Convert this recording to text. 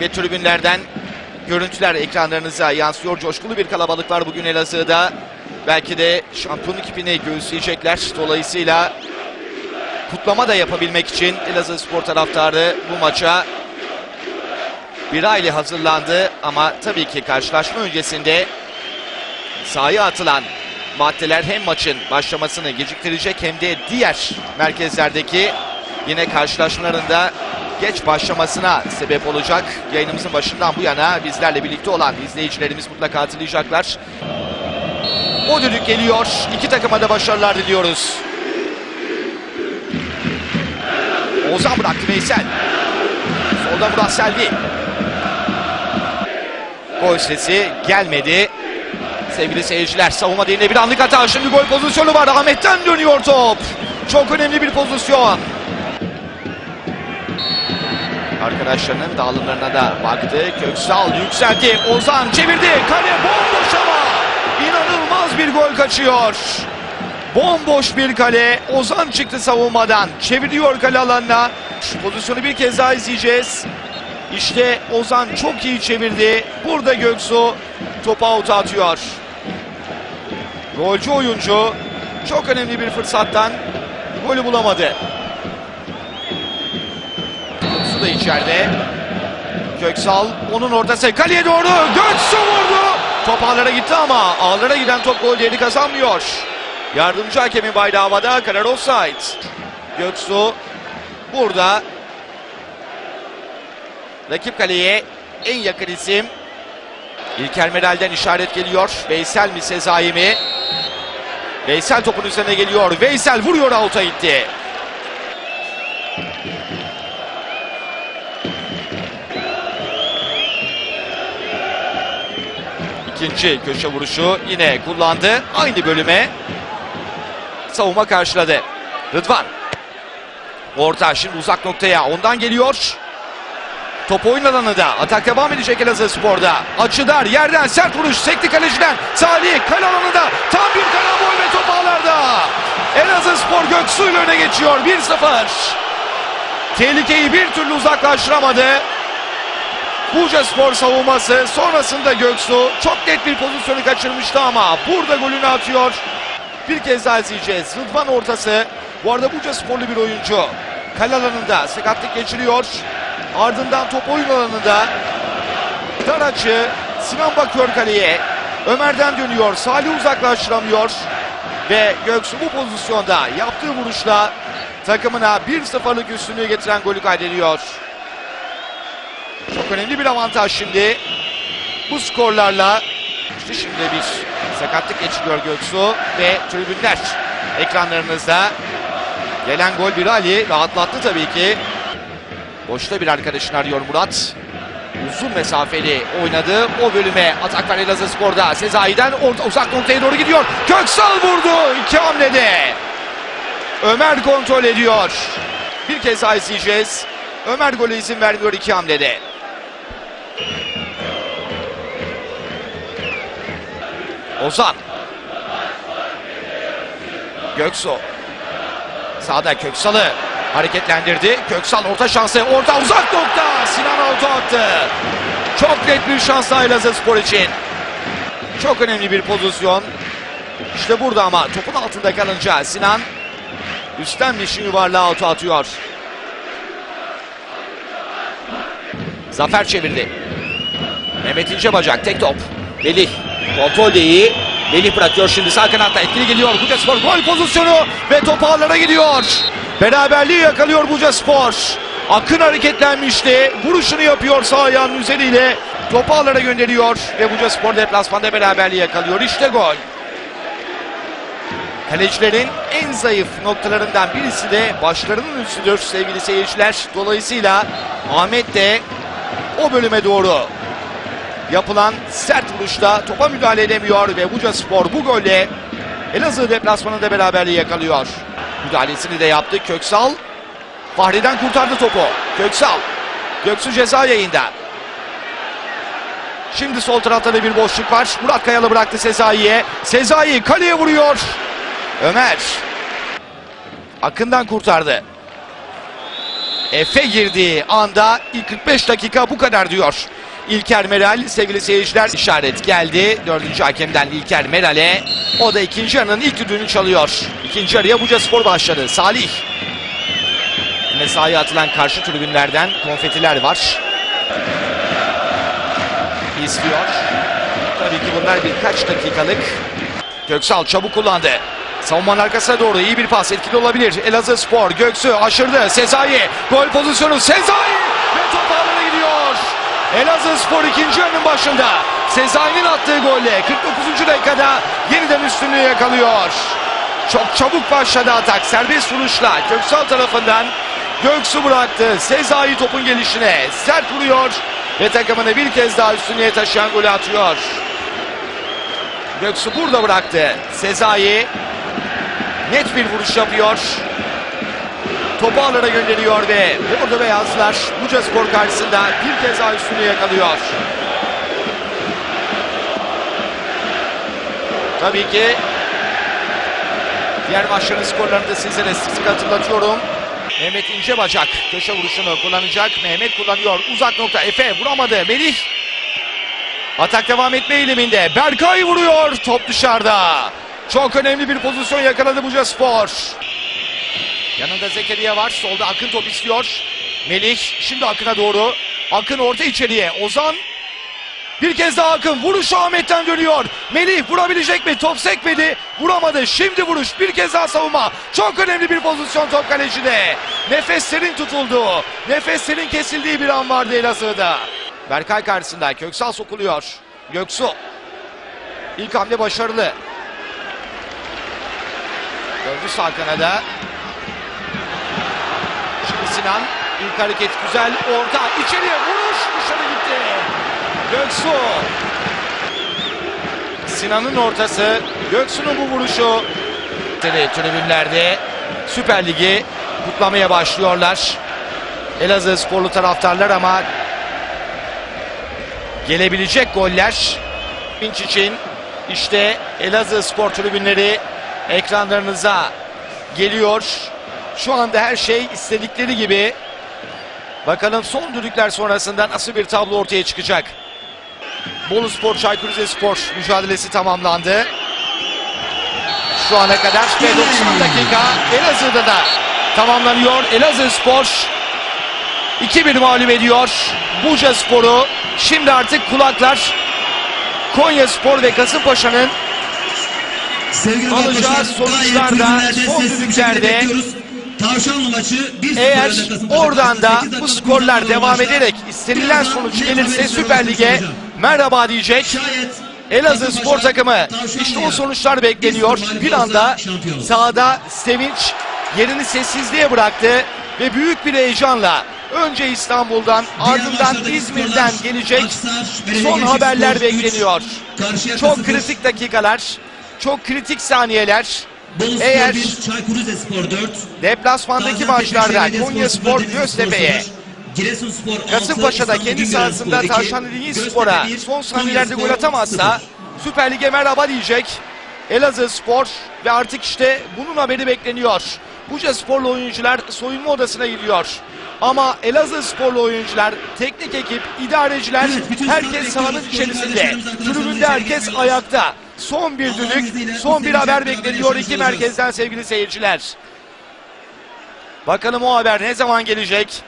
ve tribünlerden görüntüler ekranlarınıza yansıyor. Coşkulu bir kalabalık var bugün Elazığ'da. Belki de şampiyonluk ipini göğüsleyecekler. Dolayısıyla kutlama da yapabilmek için Elazığ spor taraftarı bu maça bir aile hazırlandı. Ama tabii ki karşılaşma öncesinde sahaya atılan maddeler hem maçın başlamasını geciktirecek hem de diğer merkezlerdeki yine karşılaşmalarında geç başlamasına sebep olacak. Yayınımızın başından bu yana bizlerle birlikte olan izleyicilerimiz mutlaka hatırlayacaklar. O düdük geliyor. İki takıma da başarılar diliyoruz. Ozan bıraktı Veysel. Solda Murat Selvi. Gol sesi gelmedi. Sevgili seyirciler savunma değerinde bir anlık hata. Şimdi gol pozisyonu var. Ahmet'ten dönüyor top. Çok önemli bir pozisyon. Arkadaşlarının dağılımlarına da baktı. Köksal yükseltti. Ozan çevirdi. Kale bomboş ama inanılmaz bir gol kaçıyor. Bomboş bir kale. Ozan çıktı savunmadan. Çeviriyor kale alanına. Şu pozisyonu bir kez daha izleyeceğiz. İşte Ozan çok iyi çevirdi. Burada Göksu topu avuta atıyor. Golcü oyuncu çok önemli bir fırsattan golü bulamadı. İçeride. Köksal onun ortası kaleye doğru Göksu vurdu. Top ağlara gitti ama ağlara giden top gol değeri kazanmıyor. Yardımcı hakemin bayrağı havada karar offside. Göksu burada rakip kaleye en yakın isim. İlker Meral'den işaret geliyor. Veysel mi Sezai mi? Veysel topun üzerine geliyor. Veysel vuruyor out'a gitti. İkinci köşe vuruşu yine kullandı. Aynı bölüme savunma karşıladı. Rıdvan. Orta şimdi uzak noktaya ondan geliyor. Top oyun alanında. Atak devam edecek Elazığ Spor'da. Açıdar yerden sert vuruş. Sekti kaleciden. Salih kale alanında. Tam bir karambol ve top ağlarda. Elazığ Spor Göksu ile öne geçiyor. 1-0. Tehlikeyi bir türlü uzaklaştıramadı. Buca Spor savunması. Sonrasında Göksu çok net bir pozisyonu kaçırmıştı ama burada golünü atıyor. Bir kez daha izleyeceğiz. Rıdvan ortası. Bu arada Buca Sporlu bir oyuncu. Kale alanında sakatlık geçiriyor. Ardından top oyun alanında. Dar açı. Sinan bakıyor kaleye. Ömer'den dönüyor. Salih uzaklaştıramıyor. Ve Göksu bu pozisyonda yaptığı vuruşla takımına 1-0'lık üstünlüğü getiren golü kaydediyor. Çok önemli bir avantaj şimdi. Bu skorlarla işte şimdi bir sakatlık geçiriyor Göksu ve tribünler ekranlarınızda. Gelen gol bir Ali rahatlattı tabii ki. Boşta bir arkadaşını arıyor Murat. Uzun mesafeli oynadı. O bölüme atak var Elazığ Spor'da. Sezai'den orta, uzak noktaya doğru gidiyor. Köksal vurdu. iki hamlede. Ömer kontrol ediyor. Bir kez daha izleyeceğiz. Ömer gole izin vermiyor iki hamlede. Ozan. Göksu. Sağda Köksal'ı hareketlendirdi. Köksal orta şansı. Orta uzak nokta. Sinan auto attı. Çok net bir şans daha Elazığ Spor için. Çok önemli bir pozisyon. İşte burada ama topun altında kalınca Sinan üstten bir şey yuvarlağı auto atıyor. Zafer çevirdi. Mehmet İnce bacak tek top. Melih kontrol de iyi. Melih bırakıyor şimdi sağ kanatta etkili geliyor. Buca Spor gol pozisyonu ve top ağlara gidiyor. Beraberliği yakalıyor Buca Spor. Akın hareketlenmişti. Vuruşunu yapıyor sağ ayağının üzeriyle. Topu ağlara gönderiyor ve Buca Spor deplasmanda beraberliği yakalıyor. İşte gol. Kalecilerin en zayıf noktalarından birisi de başlarının üstüdür sevgili seyirciler. Dolayısıyla Ahmet de o bölüme doğru yapılan sert vuruşta topa müdahale edemiyor ve Buca Spor bu golle Elazığ deplasmanında beraberliği yakalıyor. Müdahalesini de yaptı Köksal. Fahri'den kurtardı topu. Köksal. Göksu ceza yayında. Şimdi sol tarafta da bir boşluk var. Murat Kayalı bıraktı Sezai'ye. Sezai kaleye vuruyor. Ömer. Akın'dan kurtardı. Efe girdiği anda ilk 45 dakika bu kadar diyor. İlker Meral sevgili seyirciler işaret geldi. Dördüncü hakemden İlker Meral'e. O da ikinci yarının ilk düdüğünü çalıyor. İkinci yarıya Buca Spor başladı. Salih. Sahaya atılan karşı tribünlerden konfetiler var. İstiyor. Tabii ki bunlar birkaç dakikalık. Köksal çabuk kullandı. Savunmanın arkasına doğru iyi bir pas etkili olabilir. Elazığ Spor Göksu aşırdı. Sezai gol pozisyonu Sezai ve top ağlara gidiyor. Elazığ Spor ikinci yarının başında. Sezai'nin attığı golle 49. dakikada yeniden üstünlüğü yakalıyor. Çok çabuk başladı atak. Serbest vuruşla Köksal tarafından Göksu bıraktı. Sezai topun gelişine sert vuruyor ve takımını bir kez daha üstünlüğe taşıyan golü atıyor. Göksu burada bıraktı. Sezai net bir vuruş yapıyor. Topu ağlara gönderiyor ve Bordo Beyazlar Buca Spor karşısında bir kez daha üstünlüğü yakalıyor. Tabii ki diğer maçların skorlarını da sizlere sık sık hatırlatıyorum. Mehmet İnce bacak köşe vuruşunu kullanacak. Mehmet kullanıyor. Uzak nokta Efe vuramadı. Melih Atak devam etme eğiliminde. Berkay vuruyor. Top dışarıda. Çok önemli bir pozisyon yakaladı Buca Spor. Yanında Zekeriya var. Solda Akın top istiyor. Melih şimdi Akın'a doğru. Akın orta içeriye. Ozan bir kez daha Akın. Vuruş Ahmet'ten dönüyor. Melih vurabilecek mi? Top sekmedi. Vuramadı. Şimdi vuruş. Bir kez daha savunma. Çok önemli bir pozisyon top kalecide. Nefeslerin tutulduğu, nefeslerin kesildiği bir an vardı Elazığ'da. Berkay karşısında Köksal sokuluyor. Göksu. İlk hamle başarılı. Döndü sağ kanada. Şimdi Sinan. İlk hareket güzel. Orta içeriye vuruş dışarı gitti. Göksu. Sinan'ın ortası. Göksu'nun bu vuruşu. Tribünlerde Süper Ligi kutlamaya başlıyorlar. Elazığ sporlu taraftarlar ama gelebilecek goller Pinç için işte Elazığ spor tribünleri ekranlarınıza geliyor. Şu anda her şey istedikleri gibi. Bakalım son düdükler sonrasında nasıl bir tablo ortaya çıkacak. Bolu Spor Çaykur Rizespor mücadelesi tamamlandı. Şu ana kadar ve 90 dakika Elazığ'da da tamamlanıyor. Elazığ Spor 2-1 mağlup ediyor. Buca Spor'u şimdi artık kulaklar Konya Spor ve Kasımpaşa'nın Sevgili Alacağı arkadaşlar, sonuçlar gayet da tribünlerde son bir düdüklerde. Tavşanlı maçı 1-0 Eğer oradan da bu skorlar devam ederek istenilen sonuç gelirse Süper Lig'e merhaba diyecek. Şayet Elazığ spor takımı işte o sonuçlar bekleniyor. 1-0 Bir anda sahada sevinç yerini sessizliğe bıraktı ve büyük bir heyecanla önce İstanbul'dan ardından İzmir'den gelecek son haberler bekleniyor. Çok kritik dakikalar, çok kritik saniyeler. Eğer 1, Çaykur Rizespor 4, deplasmandaki maçlarda Konya Spor Göztepe'ye, Spor sıfır, Giresunspor 6, Kasımpaşa'da kendi sahasında Spor iki, Tavşan Ligi Göztepe Spor'a son saniyelerde gol atamazsa. Süper Lig'e merhaba diyecek. Elazığ Spor ve artık işte bunun haberi bekleniyor. Buca Sporlu oyuncular soyunma odasına gidiyor. Ama Elazığ Sporlu oyuncular, teknik ekip, idareciler Evet, herkes sahanın içerisinde. Tribünde herkes ayakta. Son bir düdük, son bir haber bekleniyor iki merkezden sevgili seyirciler. Bakalım o haber ne zaman gelecek?